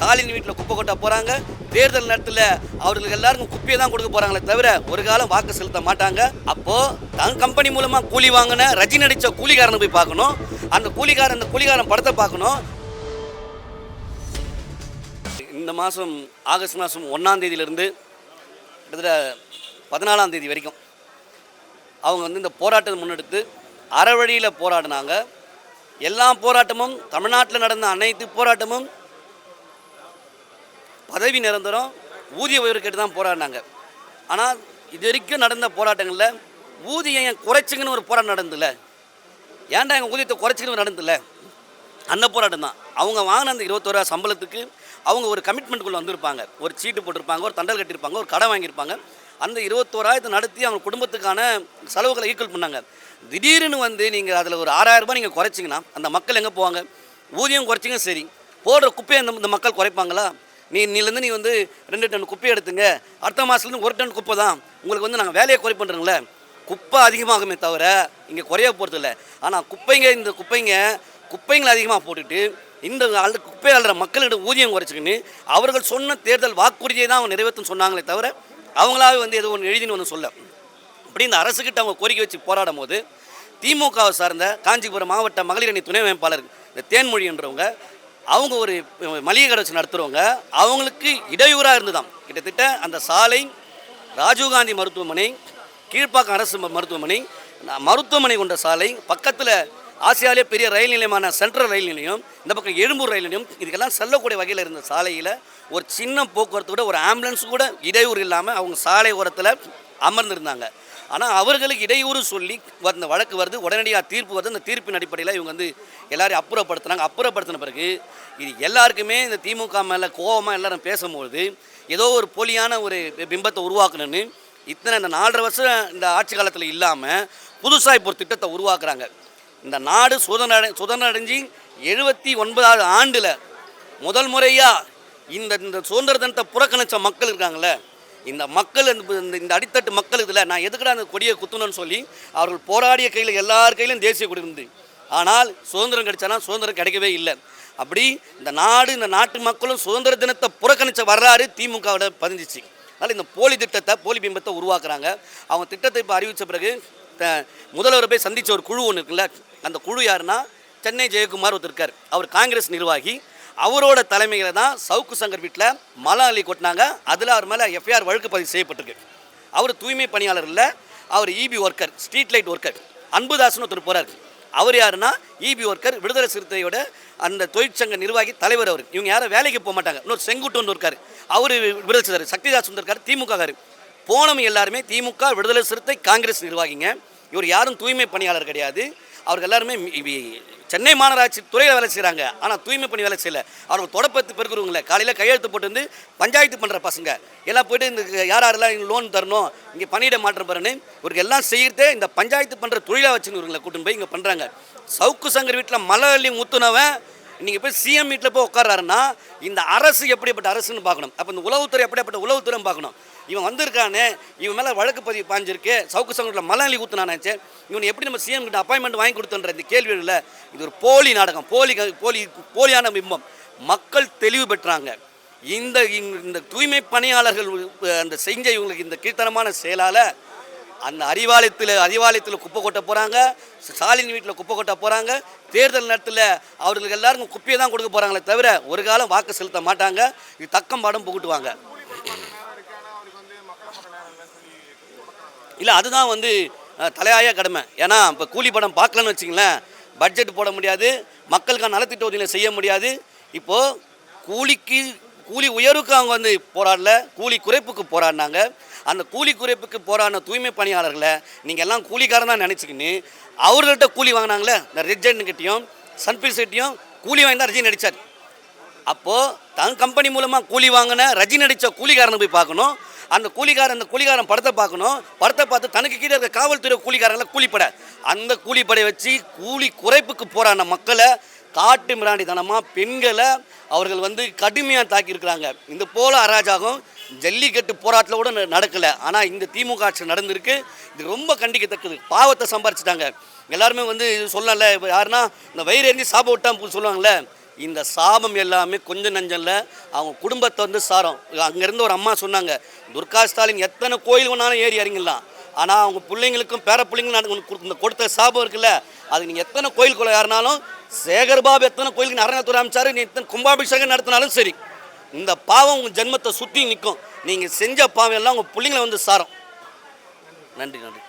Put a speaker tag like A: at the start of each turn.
A: ஸ்டாலின் வீட்டில் குப்பை கொட்ட போகிறாங்க தேர்தல் நேரத்தில் அவர்களுக்கு எல்லாருக்கும் குப்பையை தான் கொடுக்க போகிறாங்களே தவிர ஒரு காலம் வாக்கு செலுத்த மாட்டாங்க. அப்போது தன் கம்பெனி மூலமாக கூலி வாங்கின ரஜினி நடித்த கூலிகாரனை போய் பார்க்கணும். அந்த கூலிக்காரன் அந்த கூலிகாரன் படத்தை பார்க்கணும். இந்த மாதம் ஆகஸ்ட் மாதம் ஒன்றாம் தேதியிலேருந்து கிட்டத்தட்ட பதினாலாம் தேதி வரைக்கும் அவங்க வந்து இந்த போராட்டத்தை முன்னெடுத்து அறவழியில் போராடினாங்க. எல்லா போராட்டமும் தமிழ்நாட்டில் நடந்த அனைத்து போராட்டமும் பதவி நிரந்தரம் ஊதிய உயர்வு கேட்டு தான் போராடினாங்க. ஆனால் இது வரைக்கும் நடந்த போராட்டங்களில் ஊதியம் ஏன் குறைச்சிங்கன்னு ஒரு போராட்டம் நடந்ததில்ல ஏன்டா எங்கள் ஊதியத்தை குறைச்சிங்கன்னு நடந்ததில்ல அந்த போராட்டம் தான். அவங்க வாங்கின அந்த இருபத்தோரா சம்பளத்துக்கு அவங்க ஒரு கமிட்மெண்ட்டுக்குள்ளே வந்திருப்பாங்க. ஒரு சீட்டு போட்டிருப்பாங்க ஒரு தண்டல் கட்டியிருப்பாங்க ஒரு கடை வாங்கியிருப்பாங்க. அந்த இருபத்தோராயிரத்தை நடத்தி அவங்க குடும்பத்துக்கான செலவுகளை ஈக்குவல் பண்ணாங்க. திடீர்னு வந்து நீங்கள் அதில் ஒரு ஆறாயிரம் ரூபாய் நீங்கள் குறைச்சிங்கன்னா அந்த மக்கள் எங்கே போவாங்க? ஊதியம் குறைச்சிங்க சரி. போடுற குப்பையை அந்த இந்த மக்கள் குறைப்பாங்களா? நீ நீலேருந்து நீ வந்து ரெண்டு டன் குப்பை எடுத்துங்க. அடுத்த மாதத்துலேருந்து ஒரு டன் குப்பை தான். உங்களுக்கு வந்து நாங்கள் வேலையை குறை பண்ணுறோங்களே குப்பை அதிகமாகுமே தவிர இங்கே குறைய போகிறது இல்லை. ஆனால் குப்பைங்க இந்த குப்பைங்க குப்பைங்களை அதிகமாக போட்டுட்டு இந்த அள்ள குப்பை அள்ளுற மக்களிடம் ஊதியம் குறைச்சிக்கின்னு அவர்கள் சொன்ன தேர்தல் வாக்குறுதியை தான் அவங்க நிறைவேற்றும் சொன்னாங்களே தவிர அவங்களாவே வந்து எதுவும் ஒன்று எழுதின்னு ஒன்று சொல்ல. அப்படி இந்த அரசுக்கிட்ட அவங்க கோரிக்கை வச்சு போராடும் போது திமுகவை சார்ந்த காஞ்சிபுரம் மாவட்ட மகளிர் துணை அமைப்பாளர் இந்த தேன்மொழின்றவங்க அவங்க ஒரு மளிகை கடை வச்சு நடத்துகிறவங்க அவங்களுக்கு இடையூறாக இருந்துதான் கிட்டத்தட்ட அந்த சாலை ராஜீவ்காந்தி மருத்துவமனை கீழ்ப்பாக்கம் அரசு மருத்துவமனை மருத்துவமனை கொண்ட சாலை பக்கத்தில் ஆசியாவிலே பெரிய ரயில் நிலையமான சென்ட்ரல் ரயில் நிலையம் இந்த பக்கம் எழும்பூர் ரயில் நிலையம் இதுக்கெல்லாம் செல்லக்கூடிய வகையில் இருந்த சாலையில் ஒரு சின்ன போக்குவரத்து கூட ஒரு ஆம்புலன்ஸ் கூட இடையூறு இல்லாமல் அவங்க சாலை ஓரத்தில் அமர்ந்திருந்தாங்க. ஆனால் அவர்களுக்கு இடையூறு சொல்லி அந்த வழக்கு வருது உடனடியாக தீர்ப்பு வருது. அந்த தீர்ப்பின் அடிப்படையில் இவங்க வந்து எல்லாரையும் அப்புறப்படுத்துனாங்க. அப்புறப்படுத்தின பிறகு இது எல்லாருக்குமே இந்த திமுக மேலே கோபமாக எல்லாரும் பேசும்பொழுது ஏதோ ஒரு போலியான ஒரு பிம்பத்தை உருவாக்கணும்னு இத்தனை இந்த நாலரை வருஷம் இந்த ஆட்சி காலத்தில் இல்லாமல் புதுசாக இப்போ ஒரு திட்டத்தை உருவாக்குறாங்க. இந்த நாடு சுதந்திரம் அடை- சுதந்திரம் அடைஞ்சு எழுபத்தி ஒன்பதாவது ஆண்டில் முதல் முறையாக இந்த இந்த சுதந்திர தினத்தை புறக்கணித்த மக்கள் இருக்காங்களே இந்த மக்கள் இந்த- இந்த அடித்தட்டு மக்கள் இதில் நான் எதுக்குடா அந்த கொடியை குத்தணும்னு சொல்லி அவர்கள் போராடிய கையில் எல்லார் கையிலும் தேசிய கொடி இருந்து ஆனால் சுதந்திரம் கிடைச்சானா சுதந்திரம் கிடைக்கவே இல்லை. அப்படி இந்த நாடு இந்த நாட்டு மக்களும் சுதந்திர தினத்தை புறக்கணித்த வரலாறு திமுகவோட பதிஞ்சிச்சு. அதனால் இந்த போலி திட்டத்தை போலி பிம்பத்தை உருவாக்குறாங்க. அவங்க திட்டத்தை இப்போ அறிவித்த பிறகு த- முதல்வரை போய் சந்தித்த ஒரு குழு ஒன்று இருக்குல்ல அந்த குழு யாருன்னா சென்னை ஜெயக்குமார் ஒருத்தர் இருக்கார். அவர் காங்கிரஸ் நிர்வாகி. அவரோட தலைமையில் தான் சவுக்கு சங்கர் வீட்டில் மலாலி அள்ளி கொட்டினாங்க. அதில் அவர் மேலே எஃப்ஐஆர் வழக்கு பதிவு செய்யப்பட்டிருக்கு. அவர் தூய்மை பணியாளர் இல்லை. அவர் EB worker street light worker Anbudasan ஒருத்தர் போகிறார் அவர் யாருன்னா இபி ஒர்க்கர் விடுதலை சிறுத்தையோட அந்த தொழிற்சங்க நிர்வாகி தலைவர் அவர். இவங்க யாரும் வேலைக்கு போக மாட்டாங்க. இன்னொரு செங்குட்டுன்னு இருக்கார். அவர் விடுதலை சிறுத்தை சக்திதாஸ் இருக்கார் திமுக காரு. போனவங்க எல்லாருமே திமுக விடுதலை சிறுத்தை காங்கிரஸ் நிர்வாகிங்க. இவர் யாரும் தூய்மை பணியாளர் கிடையாது. அவர்கள் எல்லாருமே சென்னை மாநகராட்சி துறையில் வேலை செய்கிறாங்க ஆனால் தூய்மை பணி வேலை செய்யல. அவர்கள் தொடப்பத்து பெருக்கிறவங்கள காலையில் கையெழுத்து போட்டு வந்து பஞ்சாயத்து பண்ணுற பசங்க. எல்லாம் போயிட்டு இந்த யார் யாரெல்லாம் லோன் தரணும் இங்கே பணியிட மாற்றம் பெறணும் இவருக்கு எல்லாம் செய்கிறதே இந்த பஞ்சாயத்து பண்ணுற தொழிலாக வச்சுன்னு இவங்களை கூட்டின்னு போய் இங்கே பண்ணுறாங்க சவுக்கு சங்கர் வீட்டில் மலை அள்ளி முத்துனவன் நீங்கள் போய் சிஎம் வீட்டில் போய் உட்காராருன்னா இந்த அரசு எப்படிப்பட்ட அரசுன்னு பார்க்கணும். அப்போ இந்த உளவுத்துறை எப்படிப்பட்ட உளவுத்துறைன்னு பார்க்கணும். இவன் வந்திருக்கானே இவன் மேலே வழக்கு பதிவு பாஞ்சிருக்கு சவுக்கு சங்கத்தில் மலையாளி ஊத்துனானாச்சே இவன் எப்படி நம்ம சிஎம் கிட்ட அப்பாயின்மெண்ட் வாங்கி கொடுத்தன்ற இந்த கேள்விகளில் இது ஒரு போலி நாடகம் போலி போலி போலியான பிம்பம். மக்கள் தெளிவு பெற்றாங்க. இந்த இந்த தூய்மை பணியாளர்கள் அந்த செஞ்ச இவங்களுக்கு இந்த கீழ்த்தனமான செயலால் அந்த அறிவாலயத்தில் அறிவாலயத்தில் குப்பை கொட்ட போகிறாங்க ஸ்டாலின் வீட்டில் குப்பை கொட்ட போகிறாங்க தேர்தல் நேரத்தில் அவர்களுக்கு எல்லாருக்கும் குப்பையை தான் கொடுக்க போகிறாங்களே தவிர ஒரு காலம் வாக்கு செலுத்த மாட்டாங்க. இது தக்கம் பாடம் புகுட்டுவாங்க. இல்லை அதுதான் வந்து தலையாய கடமை. ஏன்னா இப்போ கூலி படம் பார்க்கலன்னு வச்சிங்களேன் பட்ஜெட் போட முடியாது. மக்களுக்கான நலத்திட்ட உதவிகளை செய்ய முடியாது. இப்போது கூலிக்கு கூலி உயர்வுக்கு அவங்க வந்து போராடல கூலி குறைப்புக்கு போராடினாங்க. அந்த கூலி குறைப்புக்கு போராடின தூய்மை பணியாளர்களை நீங்கள் எல்லாம் கூலிக்காரன் தான் நினச்சிக்கின்னு அவர்கள்ட்ட கூலி வாங்கினாங்களே இந்த ரெட்ஜென்ட்கிட்டையும் சன்பில்ஸ்கிட்டையும் கூலி வாங்கி தான் ரஜினி நடித்தார் அப்போது தன் கம்பெனி மூலமாக கூலி வாங்கின ரஜினி நடித்த கூலிக்காரனை போய் பார்க்கணும். அந்த கூலிக்காரன் அந்த கூலிக்காரன் படத்தை பார்க்கணும். படத்தை பார்த்து தனக்கு கீழே இருக்க காவல்துறை கூலிக்காரங்கள கூலிப்படை. அந்த கூலிப்படை வச்சு கூலி குறைப்புக்கு போராடின மக்களை காட்டு மிராண்டித்தனமாக பெண்களை அவர்கள் வந்து கடுமையாக தாக்கியிருக்கிறாங்க. இந்த போல அராஜகம் ஜல்லிக்கட்டு போராட்டத்தில் கூட நடக்கலை. ஆனால் இந்த திமுக ஆட்சி நடந்திருக்கு. இது ரொம்ப கண்டிக்கத்தக்கது. பாவத்தை சம்பாரிச்சிட்டாங்க. எல்லாருமே வந்து இது சொல்லல. இப்போ யாருன்னா இந்த வயிறு எரிஞ்சு சாப்பிட விட்டா இந்த சாபம் எல்லாமே கொஞ்சம் நஞ்சல்ல அவங்க குடும்பத்தை வந்து சாரம். அங்கேருந்து ஒரு அம்மா சொன்னாங்க துர்கா ஸ்டாலின் எத்தனை கோயில் வேணாலும் ஏறி இறங்கிடலாம். ஆனால் அவங்க பிள்ளைங்களுக்கும் பேர பிள்ளைங்களுக்கும் இந்த கொடுத்த சாபம் இருக்குல்ல அது நீங்கள் எத்தனை கோயிலுக்குள்ள யாருனாலும் சேகர்பாபு எத்தனை கோயிலுக்கு அறநிலைத்துறை அமைச்சாரு நீ எத்தனை கும்பாபிஷேகம் நடத்தினாலும் சரி. இந்த பாவம் உங்கள் ஜென்மத்தை சுற்றி நிற்கும் நீங்கள் செஞ்ச பாவம் எல்லாம் உங்கள் பிள்ளைங்களை வந்து சாரம். நன்றி நன்றி.